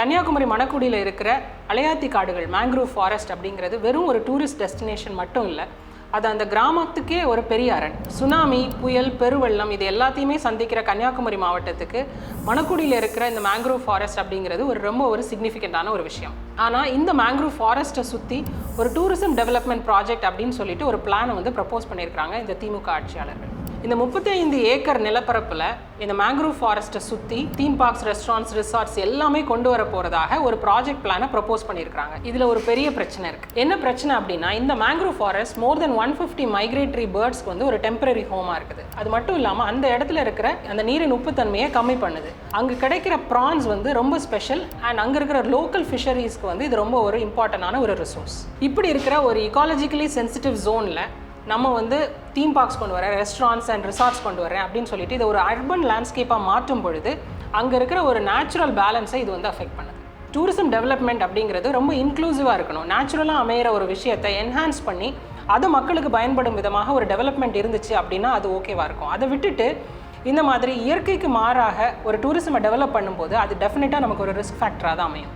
கன்னியாகுமரி மணக்குடியில் இருக்கிற அலையாத்தி காடுகள் mangrove forest அப்படிங்கிறது வெறும் ஒரு டூரிஸ்ட் டெஸ்டினேஷன் மட்டும் இல்லை. அது அந்த கிராமத்துக்கே ஒரு பெரிய அரண். சுனாமி புயல் பெருவெள்ளம் இது எல்லாத்தையுமே சந்திக்கிற கன்னியாகுமரி மாவட்டத்துக்கு மணக்குடியில் இருக்கிற இந்த மேங்க்ரோவ் ஃபாரஸ்ட் அப்படிங்கிறது ஒரு ரொம்ப ஒரு சிக்னிஃபிகண்ட்டான ஒரு விஷயம். ஆனால் இந்த மேங்க்ரோவ் ஃபாரஸ்ட்டை சுற்றி ஒரு டூரிசம் டெவலப்மெண்ட் ப்ராஜெக்ட் அப்படின்னு சொல்லிட்டு ஒரு பிளானை வந்து ப்ரப்போஸ் பண்ணியிருக்கிறாங்க இந்த திமுக ஆட்சியாளர்கள். இந்த 35 ஏக்கர் நிலப்பரப்பில் இந்த மேங்க்ரூவ் ஃபாரஸ்ட்டை சுற்றி தீம் பார்க்ஸ் ரெஸ்டாரண்ட்ஸ் ரிசார்ட்ஸ் எல்லாமே கொண்டு வர போகிறதாக ஒரு ப்ராஜெக்ட் பிளானை ப்ரப்போஸ் பண்ணியிருக்காங்க இதில் ஒரு பெரிய பிரச்சனை இருக்குது என்ன பிரச்சனை அப்படின்னா இந்த mangrove forest more than one fifty migratory பேர்ட்ஸ்க்கு வந்து ஒரு டெம்பரரி ஹோமாக இருக்குது. அது மட்டும் இல்லாமல் அந்த இடத்துல இருக்கிற அந்த நீரின் உப்புத்தன்மையை கம்மி பண்ணுது. அங்கே கிடைக்கிற ப்ரான்ஸ் வந்து ரொம்ப ஸ்பெஷல் அண்ட் அங்கே இருக்கிற லோக்கல் ஃபிஷரிஸ்க்கு வந்து இது ரொம்ப ஒரு இம்பார்ட்டண்டான ஒரு ரிசோர்ஸ் இப்படி இருக்கிற ஒரு இக்காலஜிக்கலி சென்சிட்டிவ் ஜோனில் நம்ம வந்து தீம் பார்க்ஸ் கொண்டு வரேன் ரெஸ்டாரண்ட்ஸ் அண்ட் ரிசார்ட்ஸ் கொண்டு வரேன் அப்படின்னு சொல்லிட்டு இதை ஒரு அர்பன் லேண்ட்ஸ்கேப்பாக மாற்றும் பொழுது அங்கே இருக்கிற ஒரு நேச்சுரல் பேலன்ஸை இது வந்து அஃபெக்ட் பண்ணுது. டூரிசம் டெவலப்மெண்ட் அப்படிங்கிறது ரொம்ப இன்க்ளூசிவாக இருக்கணும். நேச்சுரலாக அமையிற ஒரு விஷயத்தை என்ஹான்ஸ் பண்ணி அது மக்களுக்கு பயன்படும் விதமாக ஒரு டெவலப்மெண்ட் இருந்துச்சு அப்படின்னா அது ஓகேவாக இருக்கும். அதை விட்டுட்டு இந்த மாதிரி இயற்கைக்கு மாறாக ஒரு டூரிசமை டெவலப் பண்ணும்போது அது டெஃபினட்டாக நமக்கு ஒரு ரிஸ்க் ஃபேக்டராக தான் அமையும்.